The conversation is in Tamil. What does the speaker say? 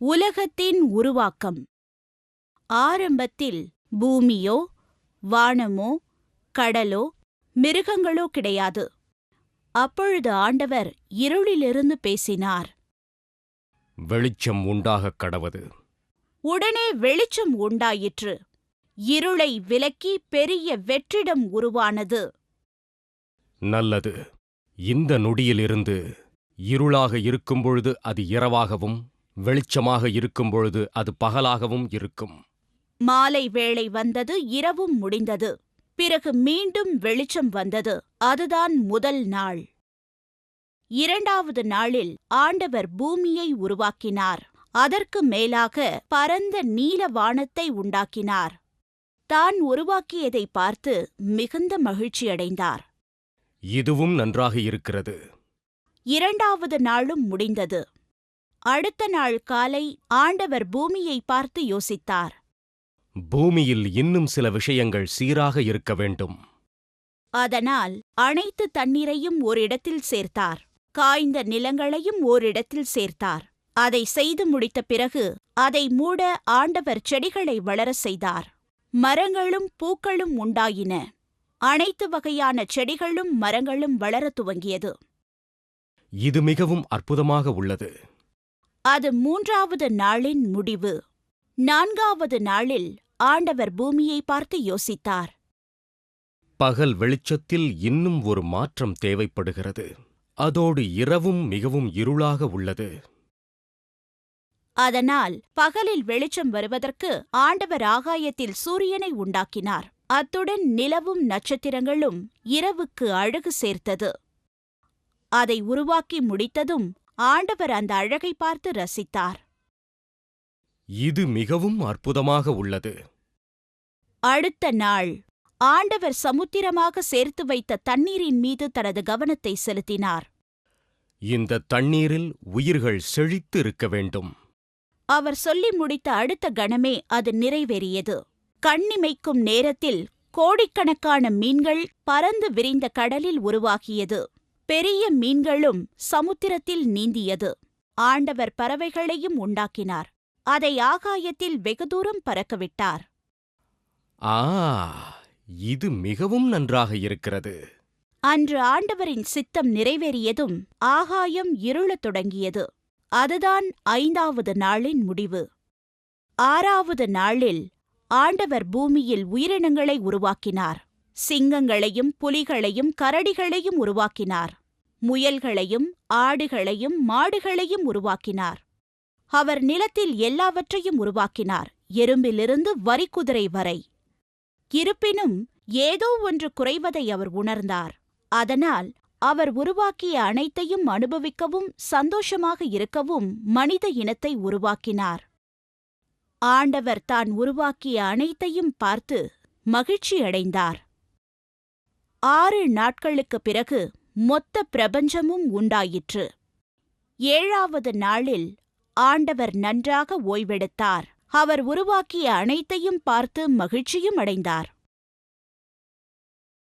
உலகத்தின் உருவாக்கம். ஆரம்பத்தில் பூமியோ வானமோ கடலோ மிருகங்களோ கிடையாது. அப்பொழுது ஆண்டவர் இருளிலிருந்து பேசினார். வெளிச்சம் உண்டாகக் கடவது. உடனே வெளிச்சம் உண்டாயிற்று. இருளை விலக்கி பெரிய வெற்றிடம் உருவானது. நல்லது. இந்த நொடியிலிருந்து இருளாக இருக்கும்பொழுது அது இரவாகவும் வெளிச்சமாக இருக்கும்பொழுது அது பகலாகவும் இருக்கும். மாலை வேளை வந்தது இரவும் முடிந்தது. பிறகு மீண்டும் வெளிச்சம் வந்தது. அதுதான் முதல் நாள். இரண்டாவது நாளில் ஆண்டவர் பூமியை உருவாக்கினார். அதற்கு மேலாக பரந்த நீல வானத்தை உண்டாக்கினார். தான் உருவாக்கியதை பார்த்து மிகுந்த மகிழ்ச்சியடைந்தார் இதுவும் நன்றாக இருக்கிறது. இரண்டாவது நாளும் முடிந்தது. அடுத்த நாள் காலை ஆண்டவர் பூமியை பார்த்து யோசித்தார். பூமியில் இன்னும் சில விஷயங்கள் சீராக இருக்க வேண்டும். அதனால் அனைத்து தண்ணீரையும் ஓரிடத்தில் சேர்த்தார். காய்ந்த நிலங்களையும் ஓரிடத்தில் சேர்த்தார். அதை செய்து முடித்த பிறகு அதை மூட ஆண்டவர் செடிகளை வளர செய்தார். மரங்களும் பூக்களும் உண்டாயின. அனைத்து வகையான செடிகளும் மரங்களும் வளரத் துவங்கியது. இது மிகவும் அற்புதமாக உள்ளது. அது மூன்றாவது நாளின் முடிவு. நான்காவது நாளில் ஆண்டவர் பூமியை பார்த்து யோசித்தார். பகல் வெளிச்சத்தில் இன்னும் ஒரு மாற்றம் தேவைப்படுகிறது. அதோடு இரவும் மிகவும் இருளாக உள்ளது. அதனால் பகலில் வெளிச்சம் வருவதற்கு ஆண்டவர் ஆகாயத்தில் சூரியனை உண்டாக்கினார். அத்துடன் நிலவும் நட்சத்திரங்களும் இரவுக்கு அழகு சேர்த்தது. அதை உருவாக்கி முடித்ததும் ஆண்டவர் அந்த அழகை பார்த்து ரசித்தார். இது மிகவும் அற்புதமாக உள்ளது. அடுத்த நாள் ஆண்டவர் சமுத்திரமாக சேர்த்து வைத்த தண்ணீரின் மீது தனது கவனத்தை செலுத்தினார். இந்த தண்ணீரில் உயிர்கள் செழித்து இருக்க வேண்டும். அவர் சொல்லி முடித்த அடுத்த கணமே அது நிறைவேறியது. கண்ணிமைக்கும் நேரத்தில் கோடிக்கணக்கான மீன்கள் பறந்து விரிந்த கடலில் உருவாகியது. பெரிய மீன்களும் சமுத்திரத்தில் நீந்தியது. ஆண்டவர் பறவைகளையும் உண்டாக்கினார். அதை ஆகாயத்தில் வெகு தூரம் பறக்கவிட்டார். ஆ இது மிகவும் நன்றாக இருக்கிறது. அன்று ஆண்டவரின் சித்தம் நிறைவேறியதும் ஆகாயம் இருளத் தொடங்கியது. அதுதான் ஐந்தாவது நாளின் முடிவு. ஆறாவது நாளில் ஆண்டவர் பூமியில் உயிரினங்களை உருவாக்கினார். சிங்கங்களையும் புலிகளையும் கரடிகளையும் உருவாக்கினார். முயல்களையும் ஆடுகளையும் மாடுகளையும் உருவாக்கினார். அவர் நிலத்தில் எல்லாவற்றையும் உருவாக்கினார் எறும்பிலிருந்து வரிக்குதிரை வரை. இருப்பினும் ஏதோ ஒன்று குறைவதை அவர் உணர்ந்தார். அதனால் அவர் உருவாக்கிய அனைத்தையும் அனுபவிக்கவும் சந்தோஷமாக இருக்கவும் மனித இனத்தை உருவாக்கினார். ஆண்டவர் தான் உருவாக்கிய அனைத்தையும் பார்த்து மகிழ்ச்சியடைந்தார். ஆறு நாட்களுக்குப் பிறகு மொத்த பிரபஞ்சமும் உண்டாயிற்று. ஏழாவது நாளில் ஆண்டவர் நன்றாக ஓய்வெடுத்தார். அவர் உருவாக்கிய அனைத்தையும் பார்த்து மகிழ்ச்சியும் அடைந்தார்.